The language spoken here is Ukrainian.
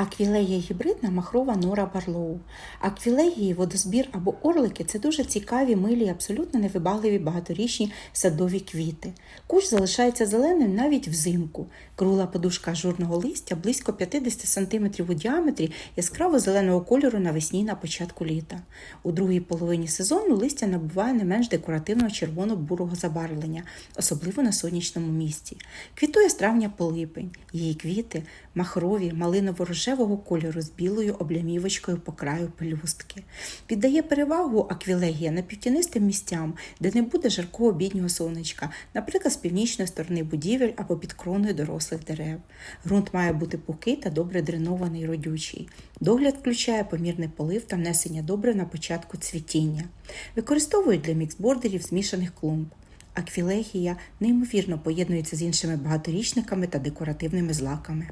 Аквілегія гібридна махрова нора барлоу. Аквілегії, водозбір або орлики це дуже цікаві, милі, абсолютно невибагливі багаторічні садові квіти. Кущ залишається зеленим навіть взимку. Кругла подушка ажурного листя близько 50 см у діаметрі яскраво зеленого кольору навесні на початку літа. У другій половині сезону листя набуває не менш декоративного червоно-бурого забарвлення, особливо на сонячному місці. Квітує з травня по липень. Її квіти махрові, малиново-рожевого кольору з білою облямівочкою по краю пелюстки. Віддає перевагу аквілегія напівтінистим місцям, де не буде жаркого обіднього сонечка, наприклад, з північної сторони будівель або під кроною дорослих дерев. Ґрунт має бути пухкий та добре дренований родючий. Догляд включає помірний полив та внесення добрив на початку цвітіння. Використовують для міксбордерів змішаних клумб. Аквілегія неймовірно поєднується з іншими багаторічниками та декоративними злаками.